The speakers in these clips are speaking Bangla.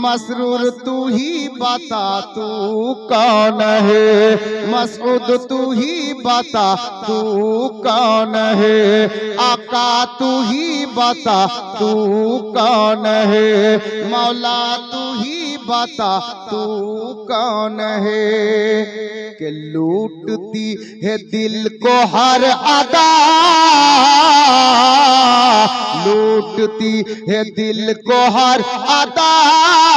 مسرور تو ہی بتا تو کون ہے؟ مسعود تو ہی بتا تو کون ہے؟ آقا تو ہی بتا تو کون ہے؟ مولا تو ہی بتا تو کون ہے؟ کہ لوٹتی ہے دل کو ہر ادا، لوٹتی ہے دل کو ہر ادا۔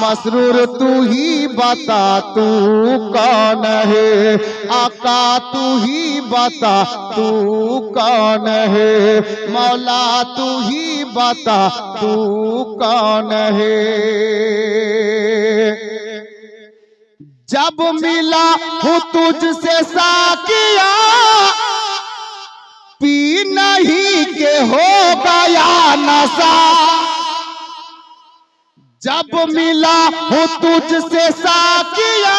مسرور تو ہی بتا تو کون ہے؟ آقا تو ہی بتا تو کون ہے؟ مولا تو ہی بتا تو کون ہے؟ جب ملا ہوں تجھ سے ساکیا پی نہیں کہ ہو گیا نسا۔ جب ملا وہ تجھ سے ساکیا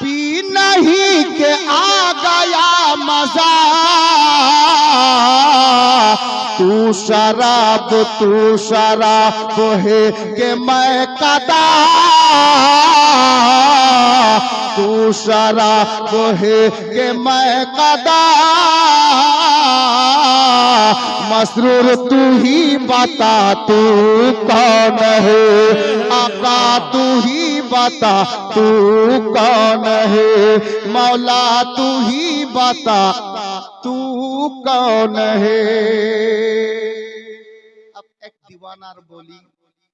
پی نہیں کہ آ گیا مزہ۔ تو شراب تو شراب ہے کہ میں قدا۔ تو شراب ہے کہ میں قدا۔ مسرور تو ہی بتا تو کون ہے؟ آقا تو ہی بتا تو کون ہے؟ مولا تو ہی بتا تو کون ہے؟ اب ایک دیوانار بولی،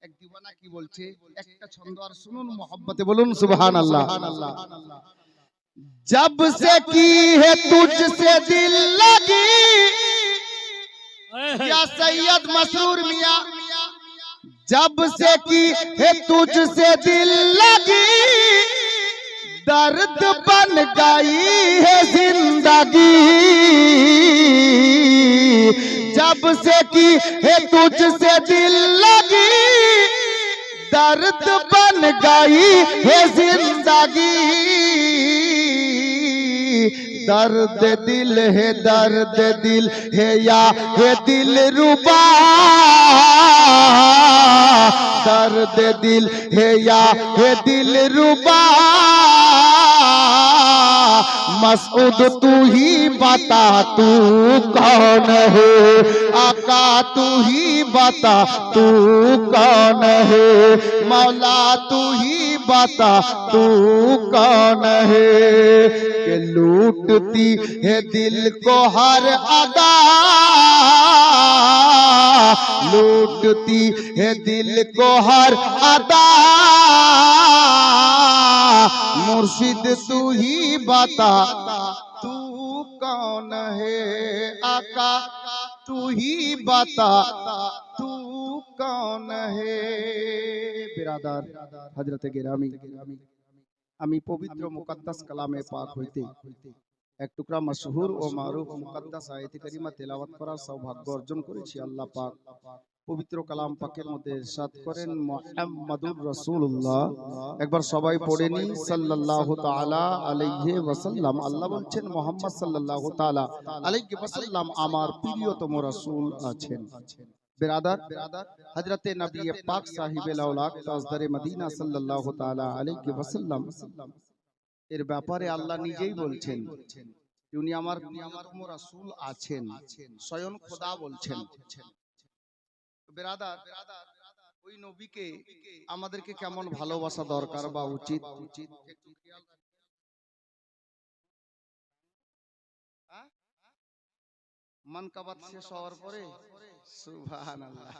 ایک دیوانہ کی বলছে একটা ছন্দ আর سنن، محبت বলুন سبحان اللہ۔ جب سے کی ہے تجھ سے دل لگی یا سید مسرور میاں، جب سے کی ہے تجھ سے دل لگی، درد بن گئی ہے زندگی۔ جب سے کی ہے تجھ سے دل لگی، درد بن گئی ہے زندگی۔ درد دل ہے، درد دل ہے، یا ہے دل روبا درد دل ہے، یا ہے دل روبا مسعود، تو ہی بتا، تو کون ہے؟ آقا، تو ہی بتا، تو کون ہے؟ مولا، تو ہی بتا، تو کون ہے؟ لوٹتی ہے دل کو ہر ادا۔ لوٹتی ہے دل کو ہر ادا۔ مرشد تو ہی بتا، تو کون ہے آقا؟ تو ہی بتا، تو کون ہے؟ برادر، حضرت گرامی۔ আমি পবিত্র মুকাদ্দাস কালামে পাক হইতে। এক টুকরা মশহুর ও মারুফ মুকাদ্দাস আয়াতে কারিমা তেলাওয়াত করার সৌভাগ্য অর্জন করেছি আল্লাহ পাক। পবিত্র কালাম পাকের মধ্যে ইরশাদ করেন মুহাম্মাদুর রাসূলুল্লাহ। একবার সবাই পড়ে নি সাল্লাল্লাহু তাআলা আলাইহি ওয়াসাল্লাম। আল্লাহ বলছেন মুহাম্মদ সাল্লাল্লাহু তাআলা আলাইহি ওয়াসাল্লাম। আমার প্রিয়তম রাসূল আছেন। বিরাদার হযরতে নবী পাক সাহিবে লাউলাক তাজদারে মদিনা সাল্লাল্লাহু তাআলা আলাইহি ওয়াসাল্লাম এর ব্যাপারে আল্লাহ নিজেই বলছেন উনি আমার প্রিয়তম রাসূল আছেন স্বয়ং খোদা বলছেন বিরাদার ওই নবীকে আমাদেরকে কেমন ভালোবাসা দরকার বা উচিত? একটু খেয়াল। হ্যাঁ? মানকাবাত শেষ হওয়ার পরে সুবহানাল্লাহ।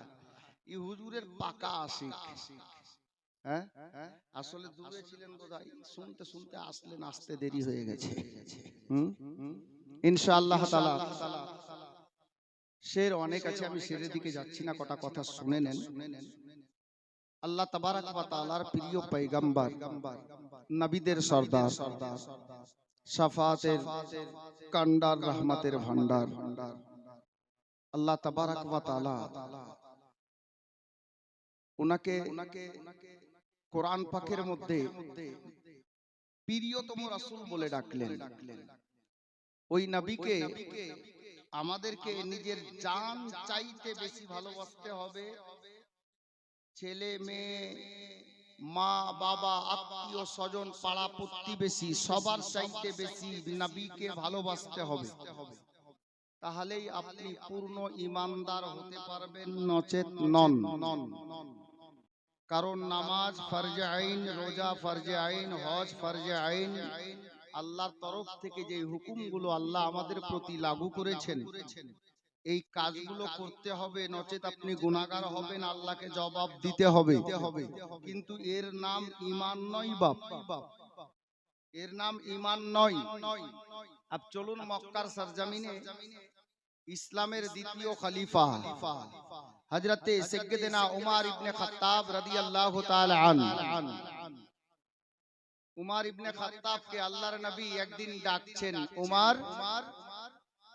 ই হুজুরের পাকা আশিক। হ্যাঁ? আসলে দূরে ছিলেন বোধহয় শুনতে শুনতে আসলেন, আসতে দেরি হয়ে গেছে। ইনশাআল্লাহ তাআলা। শের অনেক আছে, আমি শেরের দিকে যাচ্ছি না, কটা কথা শুনে নেন। আল্লাহ তাবারাক ওয়া তাআলার প্রিয় পয়গম্বর, নবীদের সর্দার, শাফাতের কান্ডার, রহমতের ভান্ডার আল্লাহ তাবারাক ওয়া তাআলা ওনাকে কোরআন পাকের মধ্যে প্রিয়তম রাসূল বলে ডাকলেন। ওই নবীকে আমাদেরকে নিজের জান চাইতে বেশি ভালোবাসতে হবে। ছেলে, মেয়ে, মা, বাবা, আত্মীয়, স্বজন, পাড়া প্রতিবেশী সবার চাইতে বেশি নবীকে ভালোবাসতে হবে। তাহলেই আপনি পূর্ণ ইমানদার হতে পারবেন, নচেত নন। কারণ নামাজ ফরজে আইন, রোজা ফরজে আইন, হজ ফরজে আইন, আল্লাহর তরফ থেকে যে হুকুমগুলো আল্লাহ আমাদের প্রতি লাগু করেছেন, এই কাজগুলো করতে হবে, নচেত আপনি গুণাগার হবেন, আল্লাহকে জবাব দিতে হবে। কিন্তু এর নাম ইমান নয় বাপ। এর নাম ইমান নয়। আব চলুন মক্কার সরজমিনে ইসলামের দ্বিতীয় খলিফা। হজরতে সৈয়দনা উমার ইবনে খাত্তাব রাদিয়াল্লাহু তাআলা আন উমার ইবনে খাত্তাবকে আল্লাহর নবী একদিন ডাকছেন উমার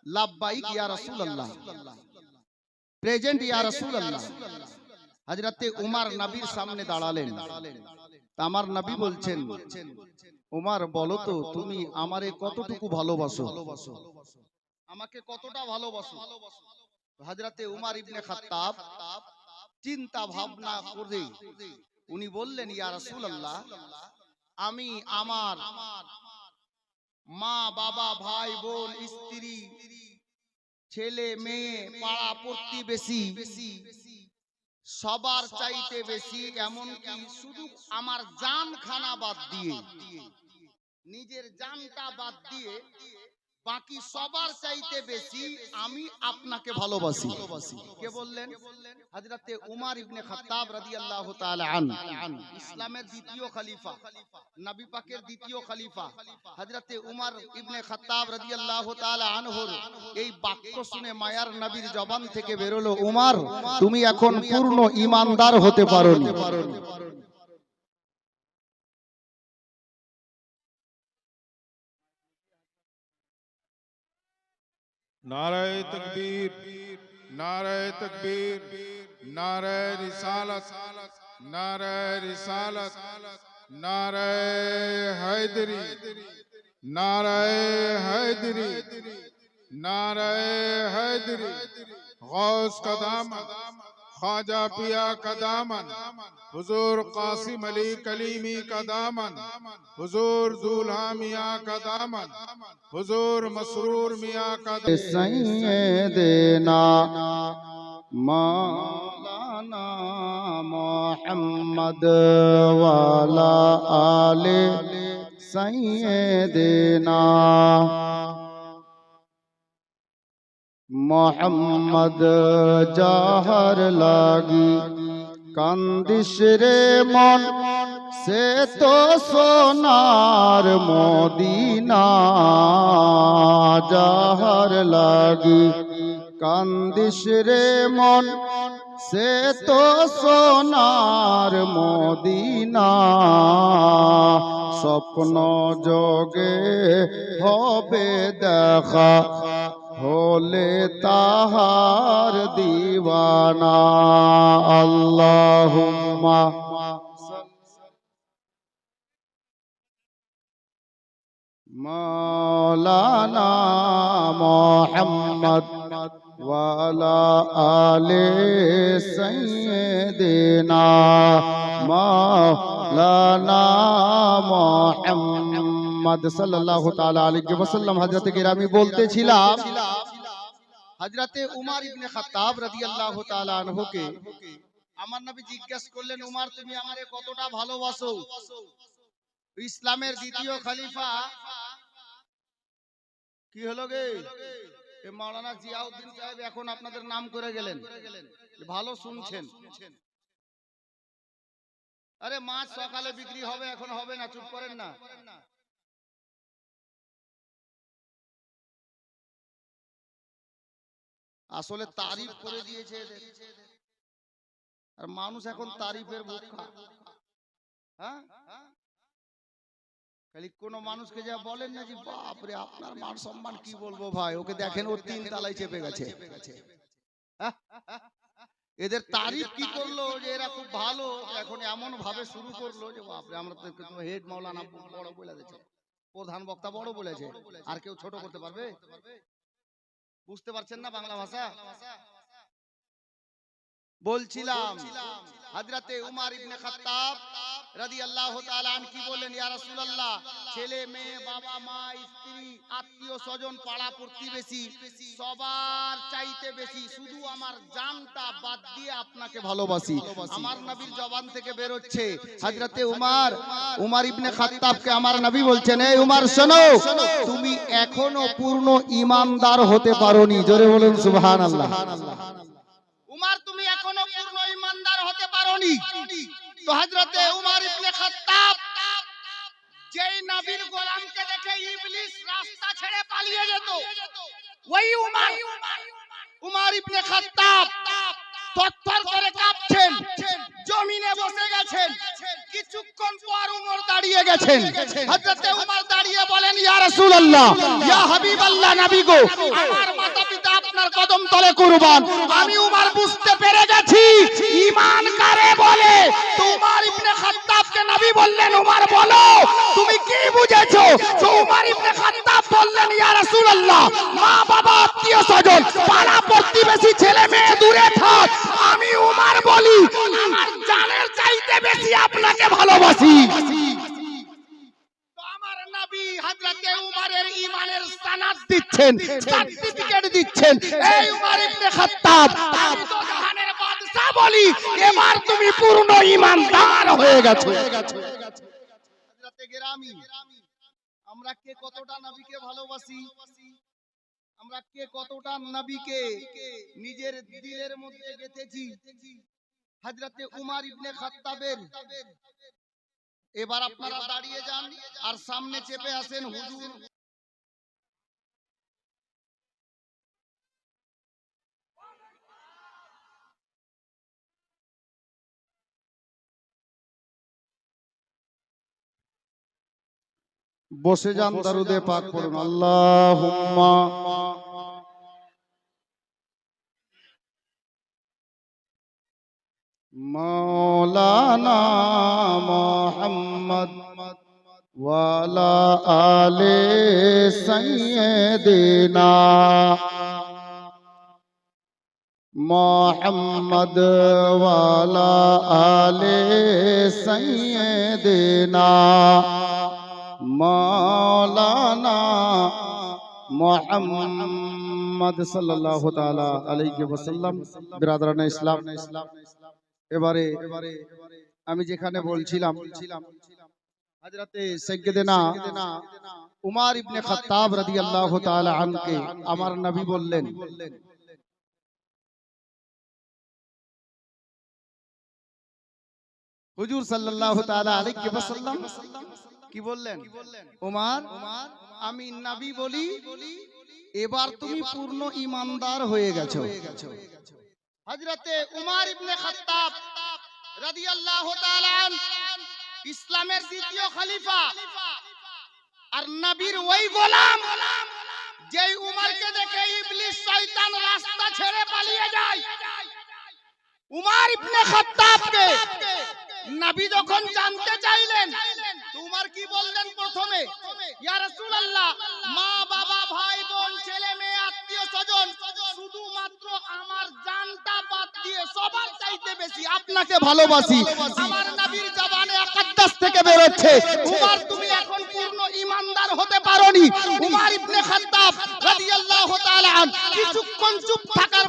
লাব্বাইক ইয়া রাসূলুল্লাহ। প্রেজেন্ট ইয়া রাসূলুল্লাহ। হযরতে উমার নবীর সামনে দাঁড়ালেন। আমার নবী বলছেন উমার বলো তো তুমি আমারে কতটুকু ভালোবাসো? আমাকে কতটা ভালোবাসো? হযরতে উমার ইবনে খাত্তাব চিন্তা ভাবনা করে উনি বললেন ইয়া রাসূলুল্লাহ আমি আমার মা বাবা ভাই বোন স্ত্রী ছেলে মেয়ে পাড়া প্রতিবেশী সবার চাইতে বেশি এমনকি শুধু আমার জান খানা বাদ দিয়ে নিজের জানটা বাদ দিয়ে বাকি সবার চাইতে বেশি আমি আপনাকে ভালোবাসি। কে বললেন? হযরতে উমার ইবনে খাত্তাব রাদিয়াল্লাহু তাআলা আন ইসলামের দ্বিতীয় খলিফা। নবী পাকের দ্বিতীয় খলিফা। হযরতে উমার ইবনে খাত্তাব রাদিয়াল্লাহু তাআলা আনহুর। এই বাক্য শুনে মায়ার নবীর জবান থেকে বেরোলো। উমার তুমি এখন পূর্ণ ঈমানদার হতে পারোনি। نعرہ تکبیر نعرہ تکبیر، نعرہ رسالت نعرہ رسالت، نعرہ حیدری نعرہ حیدری نعرہ حیدری، غوث کا دامن خواجہ پیا کا دامن حضور قاسم علی کلیمی کا دامن حضور زولہ میاں کا دامن حضور مسرور میاں کا دامن دینا مولانا محمد والا آل سیدنا মোহাম্মদ জাহার লাগি কান্দিস রে মন, সে তো সোনার মদিনা। জাহার লাগি কান্দিস রে মন, সে তো সোনার মদিনা। স্বপ্ন যোগে হবে দেখা হলে তাহার দিওয়ানা। আল্লাহুম্মা মাওলানা মোহাম্মদ ওয়ালা আলে সাইয়্যিদিনা মাওলানা মোহাম্মদ সাল্লাল্লাহু তাআলা আলাইহি ওয়াসাল্লাম হযরত কিরামি বলতেছিলাম, হযরতে উমার ইবনে খাত্তাব রাদিয়াল্লাহু তাআলা আনহুকে, আমার নবী জিজ্ঞেস করলেন, উমার, তুমি আমারে কতটা ভালোবাসো? ইসলামের দ্বিতীয় খলিফা। কি হলো গে? মাওলানা জিয়াউদ্দিন সাহেব এখন আপনাদের নাম করে গেলেন। ভালো শুনছেন। আরে মাছ সকালে বিক্রি হবে, এখন হবে না, চুপ করেন না। আসলে তারিফ করে দিয়েছে আর মানুষ এখন তারিফের মুখা হ্যাঁ? খালি কোন মানুষকে যা বলেন না যে বাপরে আপনার মান সম্মান কি বলব ভাই? ওকে দেখেন ও তিন তালায় চেপে গেছে। হ্যাঁ? এদের তারিফ কি করল যে এরা খুব ভালো? এখন এমন ভাবে শুরু করল যে বাপরে আমরা তো হেড মাওলানা বড় বলে দিয়েছে। প্রধান বক্তা বড় বলেছে। আর কেউ ছোট করতে পারবে? বুঝতে পারছেন না বাংলা ভাষা? বলছিলাম হযরতে উমর ইবনে খাত্তাব রাদিয়াল্লাহু তাআলা আন কি বললেন ইয়া রাসূলুল্লাহ ছেলে মেয়ে বাবা মা স্ত্রী আত্মীয় স্বজন পাড়া প্রতিবেশী সবার চাইতে বেশি শুধু আমার জানটা বাদ দিয়ে আপনাকে ভালোবাসি। আমার নবীর জবান থেকে বের হচ্ছে হযরতে উমর উমর ইবনে খাত্তাবকে আমার নবী বলছেন এই উমর শোনো তুমি এখনও পূর্ণ ঈমানদার হতে পারোনি। জোরে বলুন সুবহানাল্লাহ। উমার তুমি ইমানদার হতে পারোনি। তো হযরতে উমর ইবনে খাত্তাব, যেই নবীর গোলামকে দেখে ইবলিস রাস্তা ছেড়ে পালিয়ে যেত, ওই উমর উমর ইবনে খাত্তাব তত্তর করে কাঁপছেন, জমিনে বসে গেছেন, কিছুক্ষণ পর উমর দাঁড়িয়ে গেছেন। হযরতে উমর দাঁড়িয়ে বলেন, ইয়া রাসূলুল্লাহ, ইয়া হাবিবাল্লাহ নবী গো, আমার কদম তলে কুরবান। আমি উমর বুঝতে পেরে গেছি, ঈমান কারে বলে? তো উমর ইবনে খাত্তাবকে নবী বললেন, উমার বলো, তুমি কি বুঝেছ তো উমর ইবনে খাত্তাব বললেন, ইয়া রাসূলুল্লাহ, মা বাবা, আত্মীয় স্বজন, পাড়া প্রতিবেশী, ছেলে মেয়ে দূরে থাক। আমি উমার বলি, আমার জানের চাইতে বেশি আপনাকে ভালোবাসি। নবী হযরতে উমরের ঈমানের সনদ দিচ্ছেন সার্টিফিকেট দিচ্ছেন। এই উমর ইবনে খাত্তাব আমি তো জাহানের বাদশা বলি এবার তুমি পূর্ণ ঈমানদার হয়ে গেছো। হযরতে গেরামি আমরা কে কতটা নবীকে ভালোবাসি? আমরা কে কতটা নবীকে নিজের দিলের মধ্যে গেঁথেছি? হযরতে উমর ইবনে খাত্তাবের এবার আপনারা দাঁড়িয়ে যান আর সামনে চেপে আসেন হুজুর। বসে যান দারুদে পাক পড়ুন। আল্লাহুম্মা। মৌলানা মোহাম্মদ আলে সৈয়দিনা মোহাম্মদ আলে সৈয়দিনা মৌলানা মোহাম্মদ সাল্লাল্লাহু তাআলা আলাইহি ওয়াসাল্লাম বিরাদরান ইসলাম এবারে আমি যেখানে বলছিলাম আমার নবী বললেন। হুজুর সাল্লাল্লাহু তাআলা আলাইহি ওয়াসাল্লাম কি বললেন? উমর আমি নবী বলি এবার তুমি পূর্ণ ঈমানদার হয়ে গেছো। হযরতে উমর ইবনে খাত্তাব রাদিয়াল্লাহু তাআলা আন ইসলামের দ্বিতীয় খলিফা। আর নবীর ওই গোলাম যেই উমরকে দেখে ইবলিস শয়তান রাস্তা ছেড়ে পালিয়ে যায়। উমর ইবনে খাত্তাবকে নবী যখন জানতে চাইলেন তোমার কি বললেন প্রথমে? ইয়া রাসূলুল্লাহ মা বাবা ভাই বোন ছেলে মেয়ে আত্মীয় স্বজন শুধুমাত্র আমার জানটা বাদ দিয়ে সবার চাইতে বেশি আপনাকে ভালোবাসি। আমার নবীর এখন পূর্ণ ঈমানদার হতে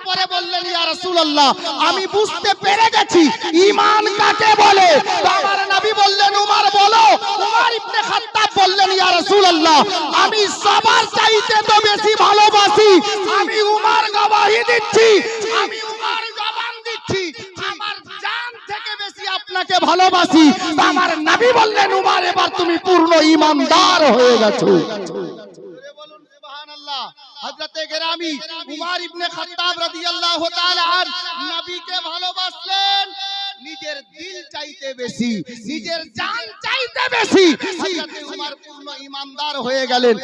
পরে বললেন আমি বুঝতে পেরে গেছি, ঈমান কাকে বলে? আমার নবী বললেন, উমর, বলো। উমর ইবনে খাত্তাব বললেন, ইয়া রাসূলুল্লাহ, আমি সবার চাইতে তো বেশি ভালোবাসি। আমি উমর গবাহি দিচ্ছি। আমি আপনাকে ভালোবাসি। আমার নবী বললেন, উমর, এবার তুমি পূর্ণ ঈমানদার হয়ে গেছো। নিজের দিল চাইতে বেশি, নিজের চাইতে বেশি। ইমানদার হয়ে গেলেন।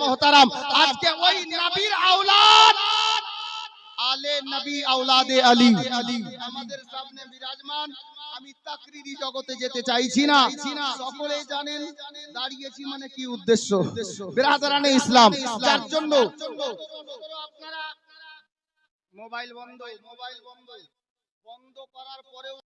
মোহতারাম আজকে ওই নবীর আওলাদ আলে নবী আউলাদে আলী। আমাদের সামনে বিরাজমান আমি তাকরিরি জগতে যেতে চাইছি না। সকলে জানেন দাঁড়িয়েছি মানে কি উদ্দেশ্য? বিরাদরানে ইসলাম। যার জন্য? আপনারা মোবাইল বন্ধ। মোবাইল বন্ধ। বন্ধ করার পরেও